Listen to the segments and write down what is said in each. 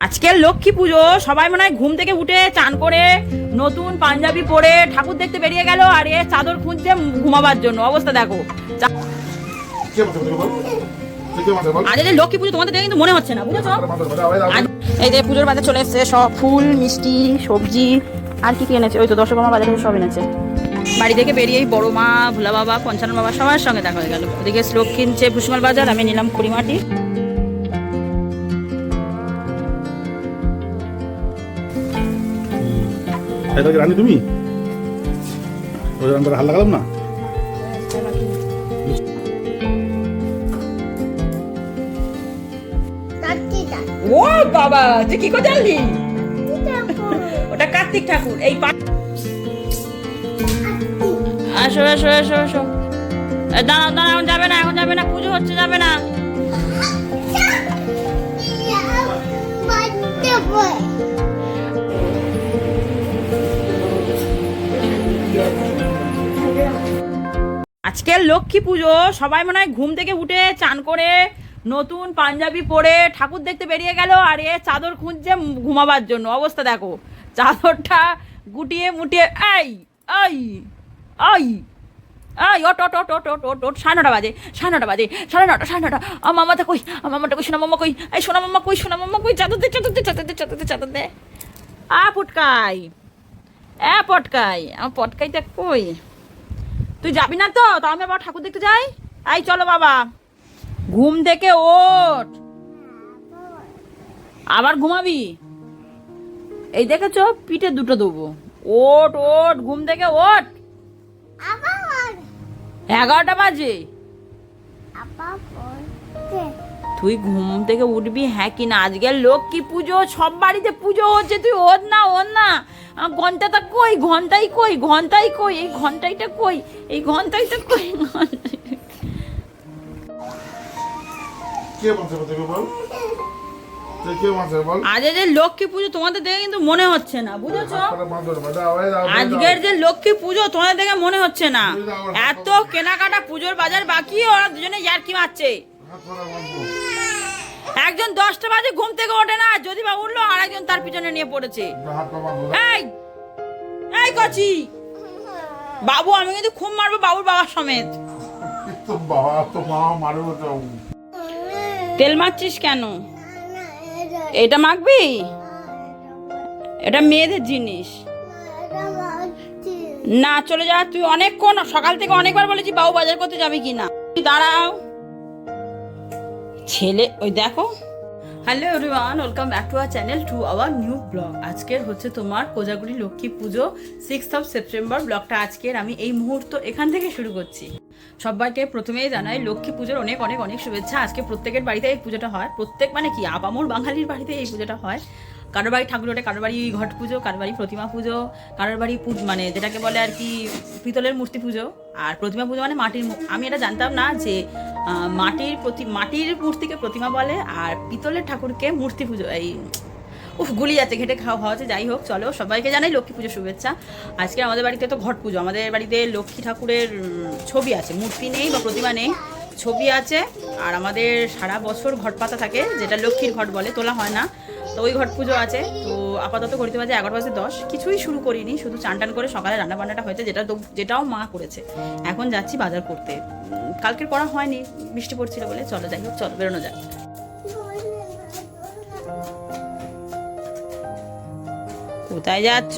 আজকে লক্ষ্মী পুজো সবাই মনে হয় ঘুম থেকে উঠে চান করে নতুন পাঞ্জাবি পরে ঠাকুর দেখতে বেরিয়ে গেল আর এ চাদর খুঁজছে ঘুমাবার জন্য। অবস্থা দেখো। চা- কে মাসে বল? তুই কে মাসে বল? আজ এই লক্ষ্মী পুজো তোমাদের দেখে কিন্তু মনে হচ্ছে না বুঝেছ? বল আওয়াজ আজ- এই যে পুজোর বাজার চলে এসছে সব ফুল মিষ্টি সবজি আর কি কি এনেছে? ওই তো দর্শক আমার বাজারে সব এনেছে। বাড়ি থেকে বেরিয়েই বড় মা ভোলা বাবা পঞ্চান্ন বাবা সবার সঙ্গে দেখা হয়ে গেল। ওদিকে শ্লোক কিনছে ভুসমাল বাজার আমি নিলাম খুড়িমাটি। এটা কি রানী তুমি? ওই হাল লাগালাম না? ও বাবা তুই কি করে জানলি? ওটা কার্তিক ঠাকুর এই আসো আসো আসো আসো। দাঁড়াও দাঁড়াও এখন যাবে না এখন যাবে না পুজো হচ্ছে যাবে না। আজকে লক্ষ্মী পুজো। সবাই মনে হয় ঘুম থেকে উঠে চান করে নতুন পাঞ্জাবি পরে ঠাকুর দেখতে বেরিয়ে গেল আর এ চাদর খুঁজছে ঘুমাবার জন্য। অবস্থা দেখো, চাদরটা গুটিয়ে মুটিয়ে, এই এই এই এই ওট ওট ওট ওট ওট ওট ওট সাড়ে নটা বাজে, সাড়ে নটা বাজে, সাড়ে নটা সাড়ে নটা। আমার মামাটা কই? আমার মামাটা কই? সোনা মামা কই? এই সোনা মামা কই? সোনা মামা কই? চাদর দে চাদর দে চাদর দে চাদর দে চাদর দে। আ, পটকাই। এ, পটকাই। আমার পটকাইটা কই? তুই যাবি না তো? তা আমি আবার ঠাকুর দেখতে যাই? এই চলো বাবা। ঘুম থেকে ওঠ। আবার ঘুমাবি? এই দেখেছ পিঠে দুটো দেবো। ওট ওট ঘুম থেকে ওট এগারোটা বাজে। তুই ঘুম থেকে উঠবি হ্যাঁ কি না? আজকে লক্ষ্মী পুজো সব বাড়িতে পুজো হচ্ছে। তুই ওর না ওর না। ঘন্টাটা কই? ঘন্টাই কই? ঘন্টাই কই? এই ঘন্টাইটা কই? এই ঘন্টাইটা কই? ঘন্টাইটা কে মাসে বল তুই বল? তুই কে মাসে বল? আজ যে লক্ষ্মী পুজো তোমাদের দেখে কিন্তু মনে হচ্ছে না বুঝেছ? বল আওয়াজ আজকের যে লক্ষ্মী পুজো তোমাদের দেখে মনে হচ্ছে না। এত কেনাকাটা পুজোর বাজার বাকি ওরা দুজনে ইয়ার্কি মারছে। হাত পরা মারবো একজন দশটা বাজে ঘুম থেকে ওঠে না, যদি বা উঠল, আর একজন তার পিছনে নিয়ে পড়েছে। এই! এই কচি! বাবু, আমি কিন্তু খুব মারবো বাবুর বাবার সমেত। তেল মারছিস কেন? এটা মাখবি? এটা মেয়েদের জিনিস। না, চলে যা, তুই অনেকক্ষণ, সকাল থেকে অনেকবার বলেছি বাবু বাজার করতে যাবি কি না তুই দাঁড়াও। ছেলে, ওই দেখো। Hello everyone welcome back to our channel to our new blog আজকের হচ্ছে তোমার কোজাগুড়ি লক্ষ্মী পুজো সিক্সথ অফ সেপ্টেম্বর ব্লগটা আজকের আমি এই মুহূর্ত এখান থেকে শুরু করছি। সবাইকে প্রথমেই জানাই, লক্ষ্মী পুজোর অনেক অনেক অনেক শুভেচ্ছা। আজকে প্রত্যেকের বাড়িতে এই পুজোটা হয়। প্রত্যেক মানে কি আপামোর বাঙালির বাড়িতে এই পুজোটা হয়। কারোর বাড়ি ঠাকুর ওঠে কারোর বাড়ি ঘট পুজো কারোর বাড়ি প্রতিমা পুজো কারোর বাড়ি পূজ মানে যেটাকে বলে আর কি পিতলের মূর্তি পুজো আর প্রতিমা পুজো মানে মাটির আমি এটা জানতাম না যে মাটির প্রতি মাটির মূর্তিকে প্রতিমা বলে আর পিতলের ঠাকুরকে মূর্তি পুজো। এই, উফ, গুলি যাচ্ছে ঘেটে খাওয়া হওয়া হচ্ছে, যাই হোক, চলো, সবাইকে জানাই লক্ষ্মী পুজো শুভেচ্ছা। আজকে আমাদের বাড়িতে তো ঘট পুজো, আমাদের বাড়িতে লক্ষ্মী ঠাকুরের ছবি আছে, মূর্তি নেই বা প্রতিমা নেই, ছবি আছে। আর আমাদের সারা বছর ঘট পাতা থাকে, যেটা লক্ষ্মীর ঘট বলে, তোলা হয় না। তো ওই ঘট পুজো আছে। তো আপাতত ঘড়িতে বাজে এগারো বাজে দশ। কিছুই শুরু করিনি, শুধু চান টান করে সকালে রান্না বান্নাটা হয়েছে, যেটা যেটাও মা করেছে। এখন যাচ্ছি বাজার করতে। কালকের করা হয়নি, বৃষ্টি পড়ছিল বলে চলো যাই হোক, চলো, বেরোনো যাক। কোথায় যাচ্ছ?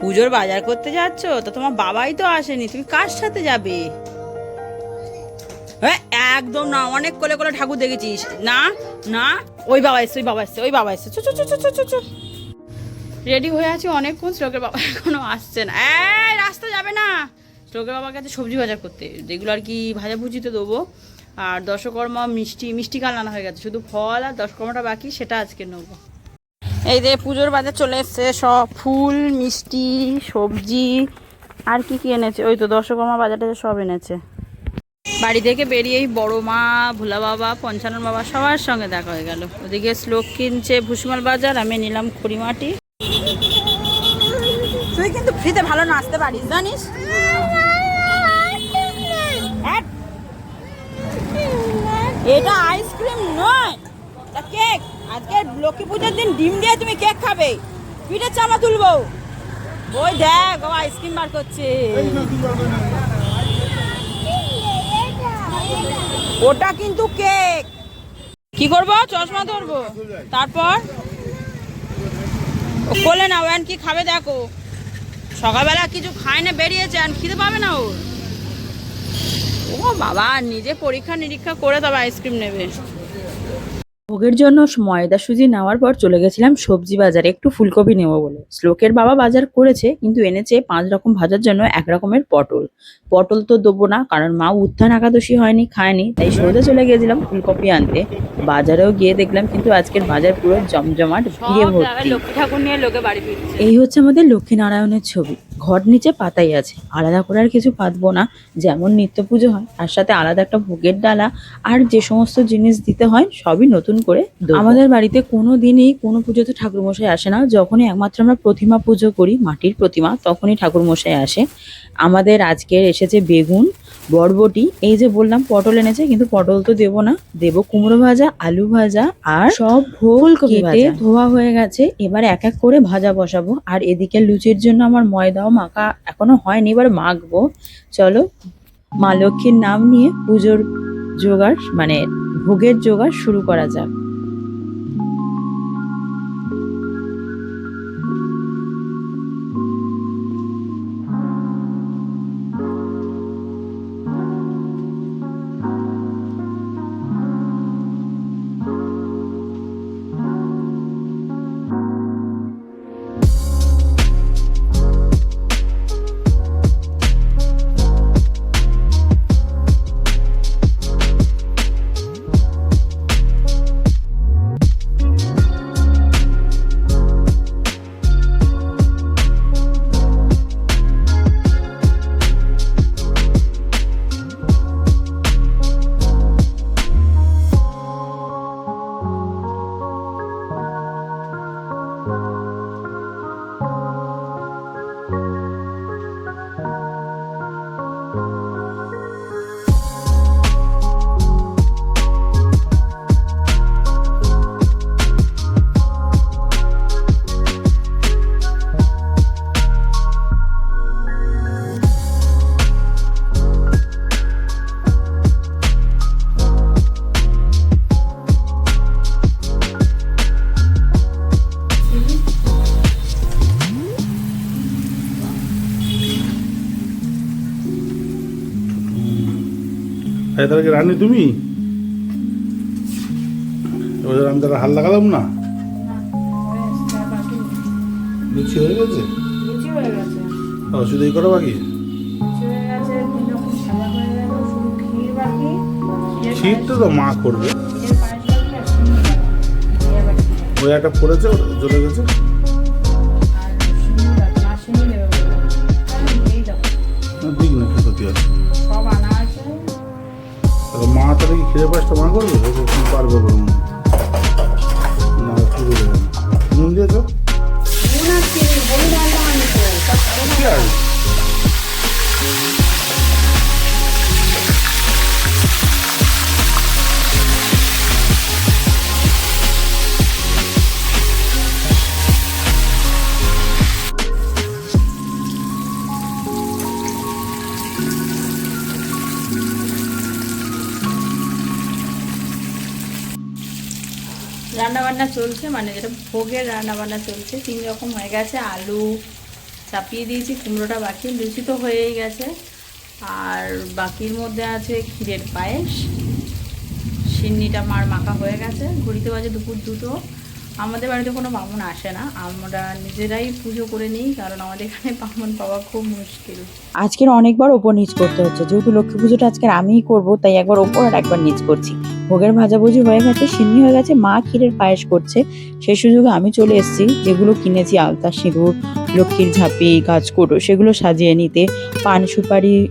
পুজোর বাজার করতে যাচ্ছ? তো তোমার বাবাই তো আসেনি, তুমি কার সাথে যাবে? হ্যাঁ একদম না, অনেক কোলে কোলে ঠাকুর দেখেছিস। না না, ওই বাবা এসছে, ওই বাবা এসছে, ওই বাবা এসছে, চো চো চো চো চো রেডি হয়ে আছি অনেকক্ষণ, শ্লোকের বাবা এখনও আসছে না। এই, রাস্তা যাবে না। শ্লোকের বাবার কাছে সবজি বাজার করতে। যেগুলো আর কি ভাজা ভুজিতে দেবো। আর দশকর্মা মিষ্টি মিষ্টি কাল আনা হয়ে গেছে। শুধু ফল আর দশকর্মাটা বাকি, সেটা আজকে নেব। এই যে পুজোর বাজার চলে এসছে, সব ফুল, মিষ্টি, সবজি, আর কি কি এনেছে? ওই তো দশকর্মা বাজারটা সব এনেছে। বাড়ি থেকে বেরিয়েই বড় মা, ভোলা বাবা, পঞ্চানন বাবা সবার সঙ্গে দেখা হয়ে গেল। ওদিকে শ্লোক কিনছে ভুসমাল বাজার, আমি নিলাম খুড়িমাটি। তুই কিন্তু ফ্রিতে ভালো নাচতে পারিস, জানিস? এটা আইসক্রিম নয় কেক। আজকে লক্ষ্মী পুজোর দিন ডিম দিয়ে তুমি কেক খাবে। পিঠের চামা তুলবো। ওই দেখ, ও আইসক্রিম বার করছে এই না, তুই পারবি না। ওটা কিন্তু কেক। কি করব? চশমা ধরবো। তারপর? কোলে না ওয়ান কি খাবে দেখো। সকালবেলা কিছু খায় না, বেরিয়েছে আর খিদে পাবে না ও ও বাবা, নিজে পরীক্ষা নিরীক্ষা করে তবে আইসক্রিম নেবে। ভোগের জন্য ময়দা সুজি নেওয়ার পর চলে গেছিলাম সবজি বাজারে। একটু ফুলকপি নেব বলে। শ্লোকের বাবা বাজার করেছে কিন্তু এনেছে পাঁচ রকম ভাজার জন্য এক রকমের পটল। পটল তো দেবো না কারণ মা উত্থান একাদশী হয়নি খায়নি তাই সৌদে চলে গিয়েছিলাম ফুলকপি আনতে। বাজারেও গিয়ে দেখলাম কিন্তু আজকের বাজার পুরো জমজমাট ভিড়ে ভর্তি। লক্ষ্মী ঠাকুর নিয়ে লোকে বাড়ি ফিরছে। এই হচ্ছে আমাদের লক্ষ্মীনারায়ণের ছবি। ঘর নিচে পাতাই আছে। আলাদা করে আর কিছু পাতবো না যেমন নিত্য পুজো হয় তার সাথে আলাদা একটা ভোগের ডালা আর যে সমস্ত জিনিস দিতে হয় সবই নতুন করে আমাদের বাড়িতে কোনো দিনই কোনো পুজোতে ঠাকুরমশাই আসে না। যখনই একমাত্র আমরা প্রতিমা পুজো করি মাটির প্রতিমা তখনই ঠাকুরমশাই আসে। আমাদের আজকের এসেছে বেগুন বরবটি এই যে বললাম পটল এনেছে কিন্তু পটল তো দেবো না। দেবো কুমড়ো ভাজা আলু ভাজা আর সব ভোল কেটে ধোয়া হয়ে গেছে এবার এক এক করে ভাজা বসাবো। আর এদিকে লুচির জন্য আমার ময়দাও মাখা এখনও হয়নি এবার মাখবো। চলো মা লক্ষ্মীর নাম নিয়ে পুজোর জোগাড় মানে ভোগের জোগাড় শুরু করা যাক। তাহলে কি রান্নি তুমি? এবার আমি তাহলে হাল লাগালাম না? লুচি হয়ে গেছে? হয়ে ও শুধু এই করা বাকি? ক্ষীর তো তো মা করবে? ওই একটা পড়েছে ওটা জ্বলে গেছে? তাহলে কি খেয়ে পাসটা মা করবে? তো পারবে মনে হয়। না কি বলবে? নুন দিয়েছ? নুন আর চিনি হলুদ আনতে হয়নি তো সব চলছে মানে যেটা ভোগের রান্না বান্না চলছে, তিন রকম হয়ে গেছে, আলু চাপিয়ে দিয়েছি, কুমড়োটা বাকি, লুচি তো হয়েই গেছে। আর বাকির মধ্যে আছে ক্ষীরের পায়েস, সিন্নিটা মার মাখা হয়ে গেছে, ঘড়িতে বাজে দুপুর দুটো। আমাদের বাড়িতে কোনো বামুন আসে না, আমরা নিজেরাই পুজো করে নিই, কারণ আমাদের এখানে বামুন পাওয়া খুব মুশকিল। আজকের অনেকবার ওপর নিচ করতে হচ্ছে, যেহেতু লক্ষ্মী পুজোটা আজকের আমিই করব, তাই একবার ওপর আর একবার নিচ করছি। ভোগের ভাজাভুজি হয়ে গেছে, সিন্নি হয়ে গেছে, মা ক্ষীরের পায়েস করছে। সেই সুযোগে আমি চলে এসেছি, যেগুলো কিনেছি, আলতা সিঁদুর, লক্ষ্মীর ঝাঁপি গাছকোটো সেগুলো সাজিয়ে নিতে। পান সুপারি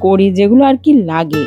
করি, যেগুলো আর কি লাগে।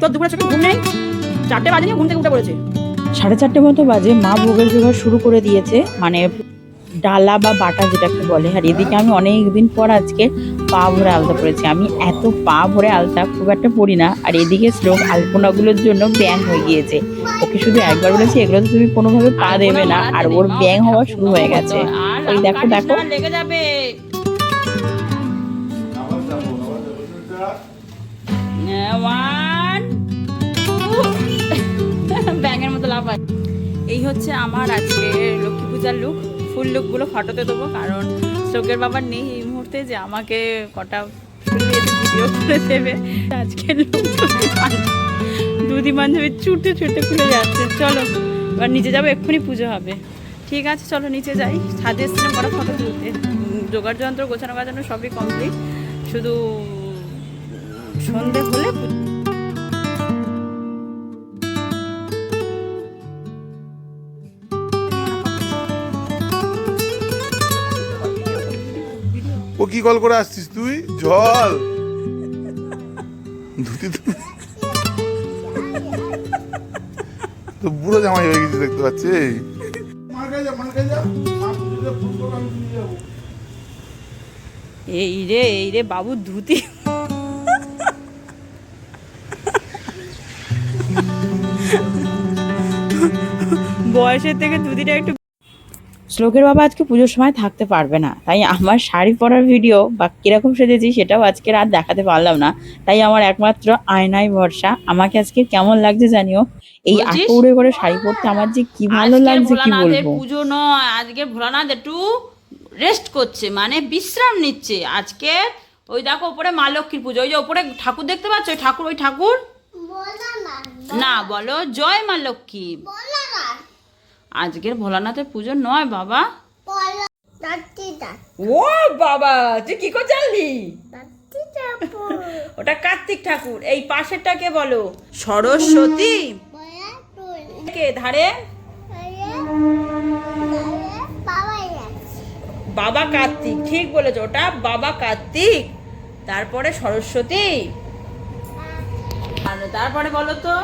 তোর দুপুরে চোখে ঘুম নেই? চারটে বাজে নিয়ে ঘুম থেকে উঠে পড়েছে। সাড়ে চারটে মতো বাজে মা ভোগের জোগাড় শুরু করে দিয়েছে মানে ডালা বা বাটা যেটাকে বলে। আর এদিকে আমি অনেক দিন পর আজকে পা ভরে আলতা পরেছি। আমি এত পা ভরে আলতা খুব একটা পরি না আর এদিকে শ্লোক আলপনাগুলোর জন্য ব্যাং হয়ে গিয়েছে। ওকে শুধু একবার বলেছি এগুলো তো তুমি কোনোভাবে পা দেবে না আর ওর ব্যাং হওয়া শুরু হয়ে গেছে। ওই দেখো দেখো। লেগে যাবে। আবার আছে এই হচ্ছে আমার আজকে লক্ষ্মী পূজার লুক ফুল লুকগুলো ফটোতে দেবো, কারণ শ্লোকের বাবার নেই এই মুহূর্তে যে আমাকে কটা ভিডিও করে দেবে। আজকের লুক দুদি বান্ধবী ছুটে ছুটে খুলে যাচ্ছে। চলো, এবার নিচে যাব, এক্ষুনি পুজো হবে। ঠিক আছে, চলো নিচে যাই। ছাদে এসেছিলাম কটা ফটো তুলতে। জোগাড় যন্ত্র গোছানো গাছানো সবই কমপ্লিট শুধু সন্ধে হলে কি কল করে আসছিস তুই? জল। ধুতি তো- বুড়ো জামাই হয়ে গেছিস দেখতে পাচ্ছি। এই রে এই রে বাবু, ধুতি। বয়সের থেকে ধুতিটা একটু শ্লোকের বাবা আজকে পুজোর সময় থাকতে পারবে না। তাই আমার শাড়ি পরার ভিডিও বা কীরকম সেজেছি সেটাও আজকে রাত দেখাতে পারলাম না। তাই আমার একমাত্র আয়নাই ভরসা। আমাকে আজকে কেমন লাগছে জানিও? এই? আটৌড়ে করে শাড়ি পরতে আমার যে কি ভালো লাগছে কি বলব? পুজো নয় আজকে ভোলানাথ একটু রেস্ট করছে মানে বিশ্রাম নিচ্ছে। আজকে ওই দেখো উপরে মা লক্ষ্মীর পুজো ওই যে উপরে ঠাকুর দেখতে পাচ্ছ? ওই ঠাকুর ওই ঠাকুর? না। বলো জয় মা লক্ষ্মী। আজকের ভোলানাথের পুজো নয় বাবা। ও বাবা তুই কি করে জানলি? ওটা কার্তিক ঠাকুর এই পাশেরটাকে বলো। সরস্বতী? কে ধারে? বাবা কার্তিক ঠিক বলেছ ওটা বাবা কার্তিক। তারপরে সরস্বতী। আর তারপরে বলো তো?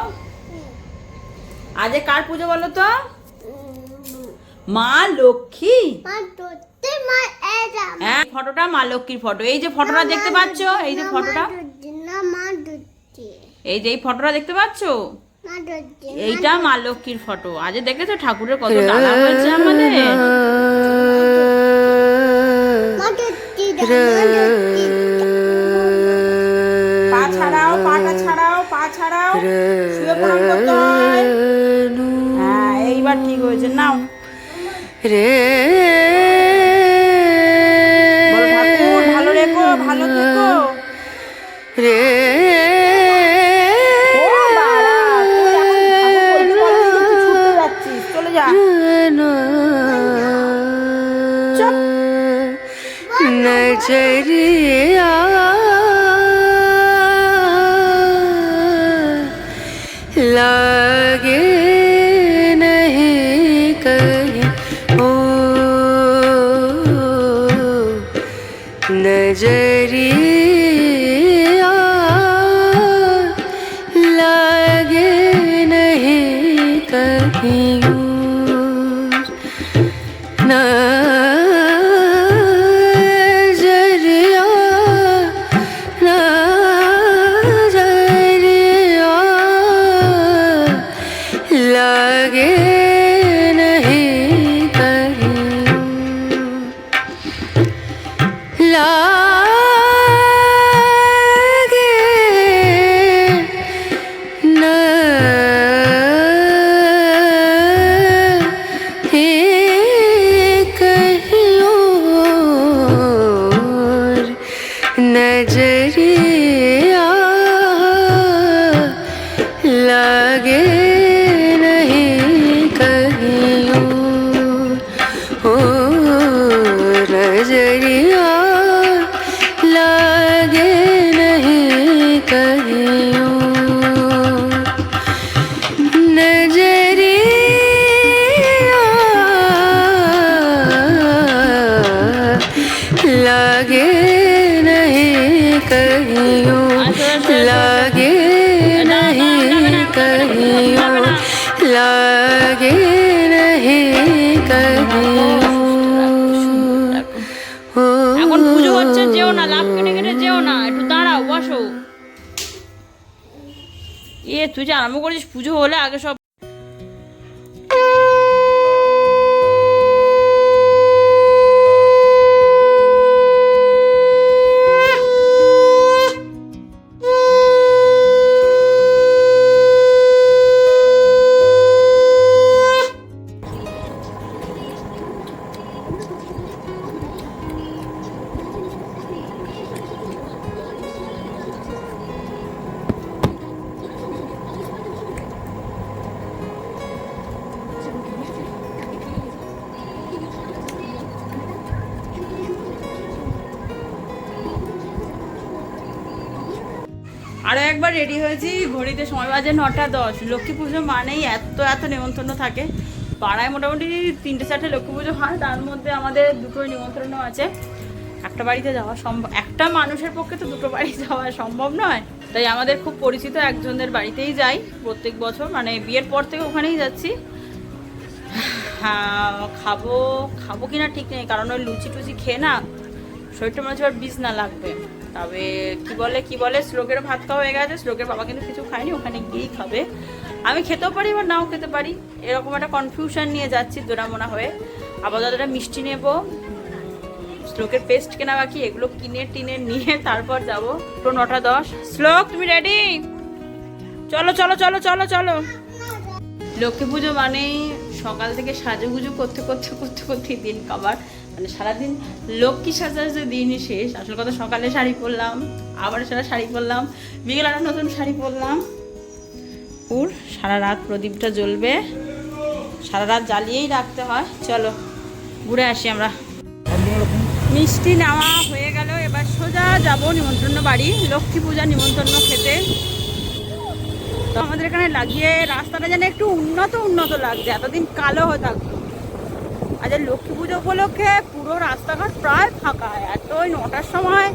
আজকে কার পুজো বলো তো? মা লক্ষ্মী? হ্যাঁ ফটোটা মা লক্ষ্মীর ফটো। এই যে ফটোটা দেখতে পাচ্ছ? এই যে ফটোটা। এই যে এই ফটোটা দেখতে পাচ্ছ? এইটা মা লক্ষ্মীর ফটো। আজ দেখেছ ঠাকুরের কত ডালা হয়েছে আমাদের? পা ছাড়াও পাটা ছাড়াও পা ছাড়াও। শুয়ে প্রণাম করতে হয়। হ্যাঁ এইবার ঠিক হয়েছে। নাও। ঠাকুর ভালো রেখো ভালো থেকো। ও হচ্ছে যেও না লাভ কেটে কেটে যেও না, একটু দাঁড়াও, বসো। এ, তুই যে আরম্ভ করেছিস পুজো হলে আগে সব একবার রেডি হয়েছি, ঘড়িতে সময় বাজে নটা দশ। লক্ষ্মী পুজো মানেই এত এত নিমন্ত্রণ থাকে। পাড়ায় মোটামুটি তিনটে, চারটে লক্ষ্মী পুজো হয়, তার মধ্যে আমাদের দুটোই নিমন্ত্রণ আছে। একটা বাড়িতে যাওয়া সম্ভব একটা মানুষের পক্ষে তো দুটো বাড়ি যাওয়া সম্ভব নয়। তাই আমাদের খুব পরিচিত একজনের বাড়িতেই যাই প্রত্যেক বছর। মানে বিয়ের পর থেকে ওখানেই যাচ্ছি। হ্যাঁ খাব খাব কিনা ঠিক নেই, কারণ ওই লুচি টুচি খেয়ে না শরীরটা মনে হচ্ছে আর বিষ না লাগবে। তবে কি বলে কি বলে, শ্লোকেরও ভাত খাওয়া হয়ে গেছে, শ্লোকের বাবা কিন্তু কিছু খায়নি, ওখানে গিয়েই খাবে। আমি খেতেও পারি বা নাও খেতে পারি। এরকম একটা কনফিউশন নিয়ে যাচ্ছি দোরামোনা হয়ে। আপাতত একটা মিষ্টি নেব। শ্লোকের পেস্ট কেনা বাকি, এগুলো কিনে টিনে নিয়ে তারপর যাব। তো নটা দশ। শ্লোক, তুমি রেডি চলো চলো চলো চলো চলো। লক্ষ্মী পুজো মানেই সকাল থেকে সাজুগুজু করতে করতে করতে করতে দিন কাবার। মানে সারাদিন লক্ষ্মী সাজার যে দিনই শেষ। আসল কথা সকালে শাড়ি পরলাম, আবার সারা শাড়ি পরলাম, বিকেল একটা নতুন শাড়ি পরলাম। পুর, সারা রাত প্রদীপটা জ্বলবে। সারা রাত জ্বালিয়েই রাখতে হয়। চলো, ঘুরে আসি আমরা। মিষ্টি নেওয়া হয়ে গেল, এবার সোজা যাব নিমন্ত্রণ বাড়ি, লক্ষ্মী পূজা নিমন্ত্রণ খেতে। তো আমাদের এখানে লাগিয়ে রাস্তাটা যেন একটু উন্নত উন্নত লাগছে, এতদিন কালো হয়ে থাকতো। আজ লক্ষ্মী পুজো উপলক্ষে পুরো রাস্তাঘাট প্রায় ফাঁকা। এতই নটার সময়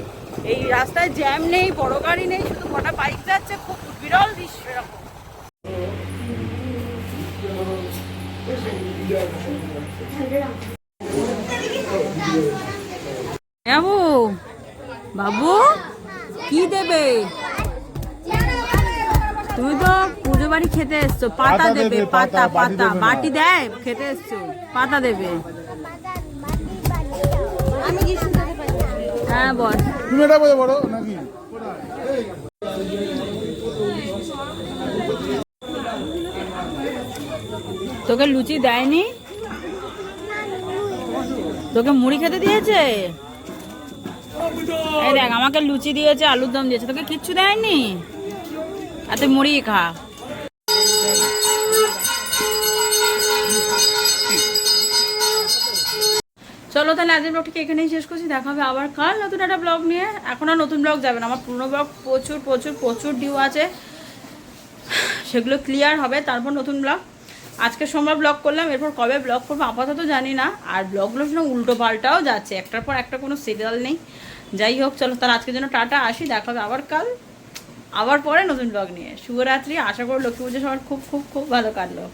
এই রাস্তায় জ্যাম নেই, বড় গাড়ি নেই, শুধু কটা বাইক যাচ্ছে, খুব বিরল দৃশ্য এরকম। বাবু বাবু, কি দেবে? খেতে এসছো? পাতা দেবে পাতা পাতা, বাটি দেয়? খেতে এসছো? পাতা দেবে। হ্যাঁ বল। তুমি এটা বলে বড় নাকি? তোকে লুচি দেয়নি? তোকে মুড়ি খেতে দিয়েছে? এই দেখ আমাকে লুচি দিয়েছে আলুর দম দিয়েছে। তোকে কিচ্ছু দেয়নি? আর তুই মুড়ি খা। চলো তাহলে আজকের ব্লগটাকে এখানেই শেষ করছি। দেখা হবে আবার কাল নতুন একটা ব্লগ নিয়ে। এখন আর নতুন ব্লগ যাবে না। আমার পুরনো ব্লগ প্রচুর প্রচুর প্রচুর ডিউ আছে। সেগুলো ক্লিয়ার হবে, তারপর নতুন ব্লগ আজকে সোমবার ব্লগ করলাম, এরপর কবে ব্লগ করব আপাতত জানি না। আর ব্লগগুলো শুনে উল্টো পাল্টাও যাচ্ছে। একটার পর একটা কোনো সিরিয়াল নেই। যাই হোক, চলো তার আজকের জন্য টাটা, আসি। দেখা হবে আবার কাল। আবার পরে নতুন ব্লগ নিয়ে। শুভরাত্রি। আশা করি লক্ষ্মী পুজো সবার খুব খুব খুব ভালো কাটলো।